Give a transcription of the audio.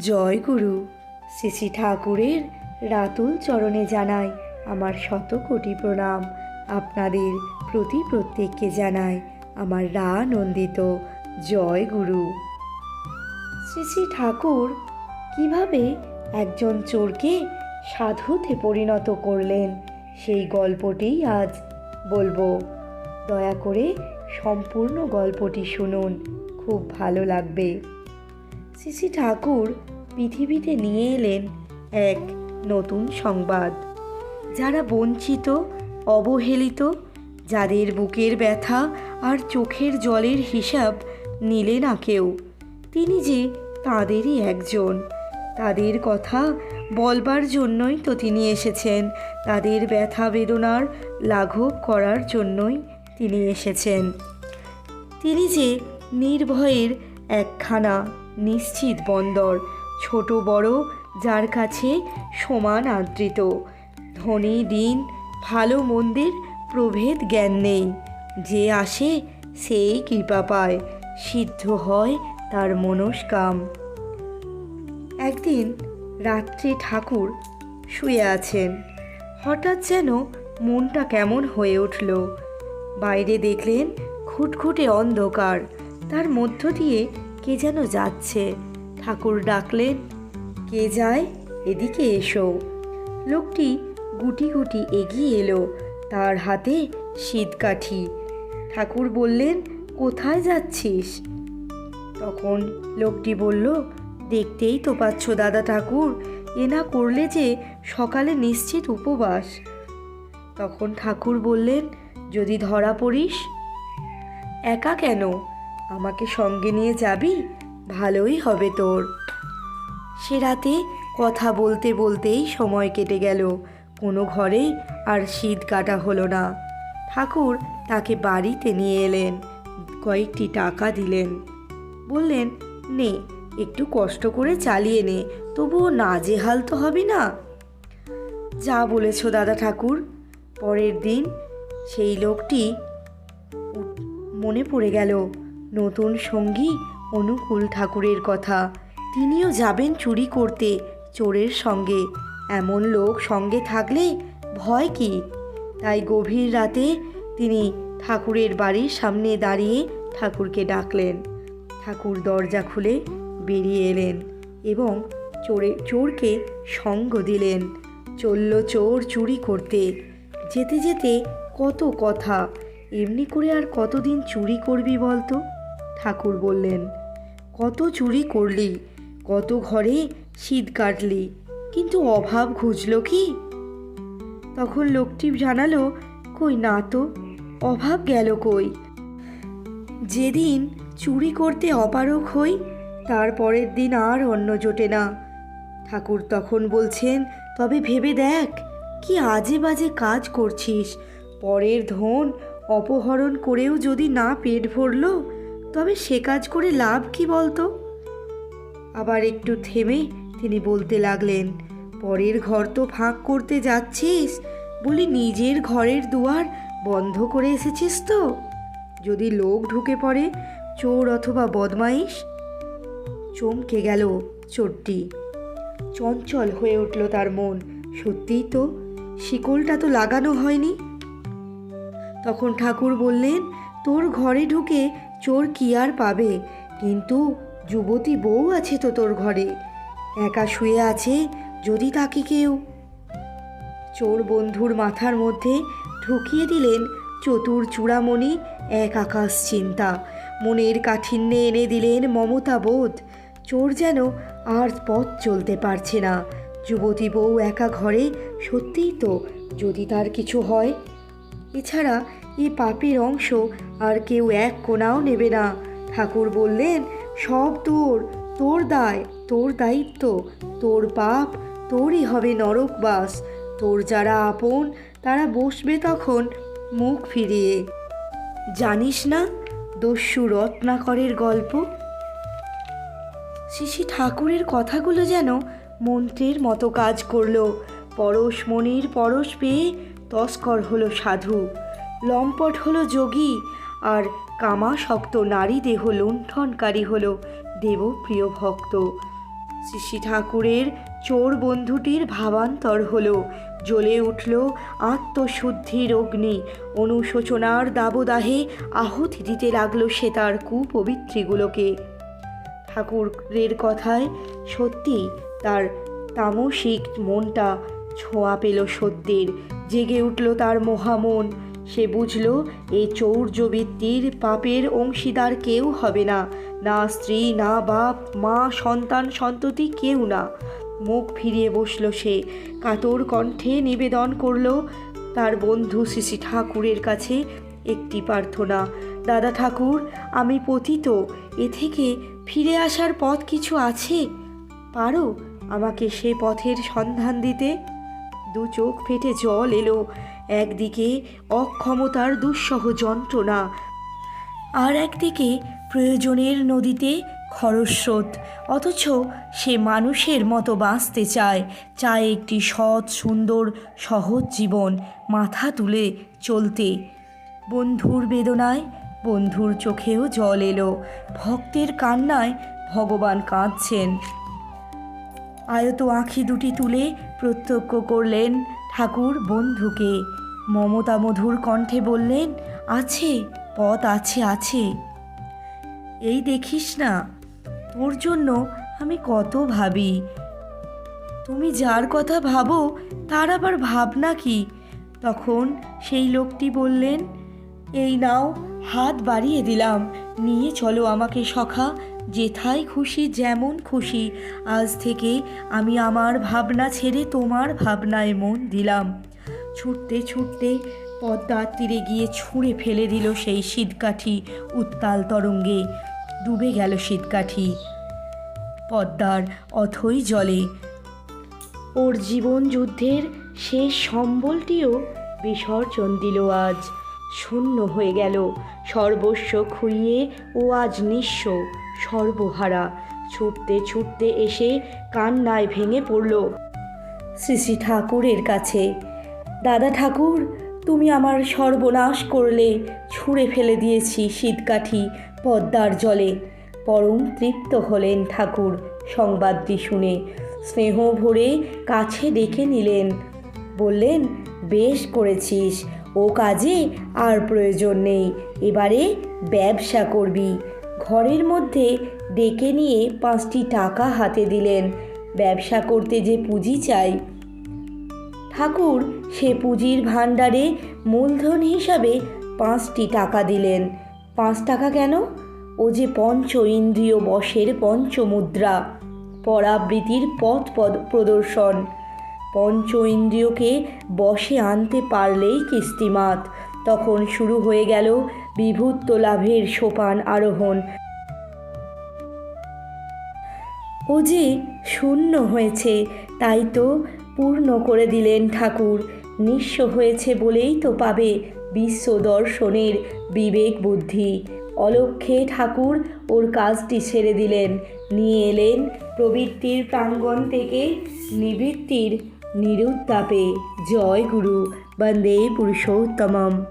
জয় গুরু। শ্রী শ্রী ঠাকুরের রাতুল চরণে জানাই আমার শত কোটি প্রণাম। আপনাদের প্রতি প্রত্যেককে জানাই আমার রা নন্দিত জয় গুরু। শ্রী শ্রী ঠাকুর কীভাবে একজন চোরকে সাধুতে পরিণত করলেন, সেই গল্পটি আজ বলব। দয়া করে সম্পূর্ণ গল্পটি শুনুন, খুব ভালো লাগবে। শ্রী ঠাকুর পৃথিবীতে নিয়ে এলেন এক নতুন সংবাদ। যারা বঞ্চিত, অবহেলিত, যাদের বুকের ব্যথা আর চোখের জলের হিসাব নিলে না কেউ, তিনি যে তাদেরই একজন। তাদের কথা বলবার জন্যই তো তিনি এসেছেন, তাদের ব্যথা বেদনার লাঘব করার জন্যই তিনি এসেছেন। তিনি যে নির্ভয়ের একখানা নিশ্চিত বন্দর। ছোট বড়, যার কাছে সমান আদৃত। ধনী দিন, ভালো মন্দির, প্রভেদ জ্ঞান নেই। যে আসে, সেই কৃপা পায়। সিদ্ধ হয় তার মনস্কাম। একদিন রাত্রি ঠাকুর শুয়ে আছেন। হঠাৎ যেন মনটা কেমন হয়ে উঠল। বাইরে দেখলেন খুটখুটে অন্ধকার। তার মধ্য দিয়ে কে যেন যাচ্ছে? ঠাকুর ডাকলেন, কে যায়? এদিকে এসো। লোকটি গুটি গুটি এগিয়ে এলো, তার হাতে শীতকাঠি ঠাকুর বললেন, কোথায় যাচ্ছিস? তখন লোকটি বলল, দেখতেই তো পাচ্ছ দাদা ঠাকুর, এ না করলে যে সকালে নিশ্চিত উপবাস। তখন ঠাকুর বললেন, যদি ধরা পড়িস? একা কেন? আমাকে সঙ্গে নিয়ে যাবি? ভালোই হবে তোর। সে রাতে কথা বলতে বলতেই সময় কেটে গেল। কোনো ঘরে আর শীত কাটা হলো না। ঠাকুর তাকে বাড়িতে নিয়ে এলেন, কয়েকটি টাকা দিলেন। বললেন, নে, একটু কষ্ট করে চালিয়ে নে, তবুও নাজেহাল তো হবি না? যা বলেছ দাদা ঠাকুর। পরের দিন সেই লোকটি মনে পড়ে গেল। নতুন সঙ্গী অনুকূল ঠাকুরের কথা। তিনিও যাবেন চুরি করতে চোরের সঙ্গে। এমন লোক সঙ্গে থাকলে ভয় কি? তাই গভীর রাতে তিনি ঠাকুরের বাড়ির সামনে দাঁড়িয়ে ঠাকুরকে ডাকলেন। ঠাকুর দরজা খুলে বেরিয়ে এলেন এবং চোরে, চোরকে সঙ্গ দিলেন। চলল চোর চুরি করতে। যেতে যেতে কত কথা, এমনি করে আর কতদিন চুরি করবি বলতো? ঠাকুর বললেন, কত চুরি করলি, কত ঘরে শীত কাটলি, কিন্তু অভাব খুঁজলো কি? তখন লোকটি জানালো, কই না তো, অভাব গেল কই? যেদিন চুরি করতে অপারক হই, তার পরের দিন আর অন্ন জোটে না। ঠাকুর তখন বলছেন, তবে ভেবে দেখ, কি আজে বাজে কাজ করছিস, পরের ধন অপহরণ করেও যদি না পেট ভরলো তবে সে কাজ করে লাভ কি বলতো? আবার একটু থেমে তিনি বলতে লাগলেন, পরের ঘর তো ফাঁক করতে যাচ্ছিস, বলি নিজের ঘরের দুয়ার বন্ধ করে এসেছিস তো? যদি লোক ঢুকে পড়ে, চোর অথবা বদমাইশ? চমকে গেল চোরটি। চঞ্চল হয়ে উঠল তার মন। সত্যিই তো, শিকলটা তো লাগানো হয়নি। তখন ঠাকুর বললেন, তোর ঘরে ঢুকে চোর কি আর পাবে? কিন্তু যুবতী বউ আছে তো তোর ঘরে। একা শুয়ে আছে যদি তাকে কেউ। চোর বন্ধুর মাথার মধ্যে ঢুকিয়ে দিলেন চতুর চূড়ামণি এক আকাশ চিন্তা। মনের কাঠিন্যে এনে দিলেন মমতা বোধ। চোর যেন আর পথ চলতে পারছে না। যুবতী বউ একা ঘরে, সত্যিই তো যদি তার কিছু হয় এছাড়া এই পাপের অংশ আর কেউ এক কোনাও নেবে না। ঠাকুর বললেন, সব তোর তোর দায়, তোর দায়িত্ব, তোর পাপ, তোরই হবে নরকবাস। তোর যারা আপন, তারা বসবে তখন মুখ ফিরিয়ে। জানিস না দস্যু রত্নাকরের গল্প? শিশি ঠাকুরের কথাগুলো যেন মন্ত্রের মতো কাজ করল। পরশমণির পরশ পেয়ে তস্কর হলো সাধু, লম্পট হলো যোগী, আর কামাশক্ত নারী দেহ লুণ্ঠনকারী হলো দেবপ্রিয় ভক্ত। শ্রী ঠাকুরের চোর বন্ধুটির ভাবান্তর হল, জ্বলে উঠল আত্মশুদ্ধির অগ্নি, অনুশোচনার দাবদাহে আহুতি দিতে লাগল সে তার কুপবিত্রীগুলোকে। ঠাকুরের কথায় সত্যি তার তামসিক মনটা ছোঁয়া পেল সত্যের জেগে উঠল তার মহামন। সে বুঝল এই চৌর্যবৃত্তির পাপের অংশীদার কেউ হবে না। না স্ত্রী, না বাপ, মা, সন্তান, সন্ততি কেউ না। মুখ ফিরিয়ে বসল সে। কাতর কণ্ঠে নিবেদন করল, তার বন্ধু শ্রী ঠাকুরের কাছে একটি প্রার্থনা। দাদা ঠাকুর, আমি পতিত। এ থেকে ফিরে আসার পথ কিছু আছে? পারো আমাকে সে পথের সন্ধান দিতে? দু চোখ ফেটে জল এলো। একদিকে অক্ষমতার দুঃসহ যন্ত্রণা, আর একদিকে প্রয়োজনের নদীতে খরস্রোত অথচ সে মানুষের মতো বাঁচতে চায় চায় একটি সৎ, সুন্দর, সহজ জীবন মাথা তুলে চলতে। বন্ধুর বেদনায় বন্ধুর চোখেও জল এলো। ভক্তের কান্নায় ভগবান কাঁদছেন। আয়ত আঁখি দুটি তুলে প্রত্যক্ষ করলেন ঠাকুর বন্ধুকে। মমতা মধুর কণ্ঠে বললেন, আছে, পথ আছে আছে। এই দেখিস না, তোর জন্য আমি কত ভাবি। তুমি যার কথা ভাবো, তার আবার ভাবনা কি? তখন সেই লোকটি বললেন, এই নাও, হাত বাড়িয়ে দিলাম। নিয়ে চলো আমাকে সখা যেথায় খুশি, যেমন খুশি। আজ থেকে আমি আমার ভাবনা ছেড়ে তোমার ভাবনায় মন দিলাম। ছুটতে ছুটতে পদ্মার তীরে গিয়ে ছুঁড়ে ফেলে দিল সেই শীতকাঠি উত্তাল তরঙ্গে। ডুবে গেল শীতকাঠি পদ্মার অথই জলে। ওর জীবন যুদ্ধের শেষ সম্বলটিও বিসর্জন দিল আজ। শূন্য হয়ে গেল। সর্বস্ব খুইয়ে ও আজ নিঃস্ব। সর্বহারা। ছুটতে ছুটতে এসে কান্নায় ভেঙে পড়ল। শ্রী শ্রী ঠাকুরের কাছে, দাদা ঠাকুর, তুমি আমার সর্বনাশ করলে, ছুঁড়ে ফেলে দিয়েছি শীতকাঠি পদ্মার জলে। পরম তৃপ্ত হলেন ঠাকুর সংবাদটি শুনে। স্নেহ ভরে কাছে ডেকে নিলেন। বললেন, বেশ করেছিস, ও কাজে আর প্রয়োজন নেই। এবারে ব্যবসা করবি। ঘরের মধ্যে ডেকে নিয়ে পাঁচটি টাকা হাতে দিলেন। ব্যবসা করতে যে পুঁজি চাই। ঠাকুর সে পুঁজির ভাণ্ডারে মূলধন হিসাবে পাঁচটি টাকা দিলেন। পাঁচ টাকা কেন? ও যে পঞ্চ ইন্দ্রিয় বশের পঞ্চমুদ্রা পরাবৃত্তির পথ পদ প্রদর্শন। পঞ্চ ইন্দ্রিয়কে বশে আনতে পারলেই কিস্তিমাত। তখন শুরু হয়ে গেল বিভূত্ব লাভের সোপান আরোহণ। ও যে শূন্য হয়েছে, তাই তো পূর্ণ করে দিলেন ঠাকুর। নিঃস্ব হয়েছে বলেই তো পাবে বিশ্ব দর্শনের বিবেক বুদ্ধি। অলক্ষে ঠাকুর ওর কাজটি ছেড়ে দিলেন। নিয়ে এলেন প্রবৃত্তির প্রাঙ্গণ থেকে নিবৃত্তির নিরুত্তাপে জয় গুরু, বন্দে পুরুষোত্তমম।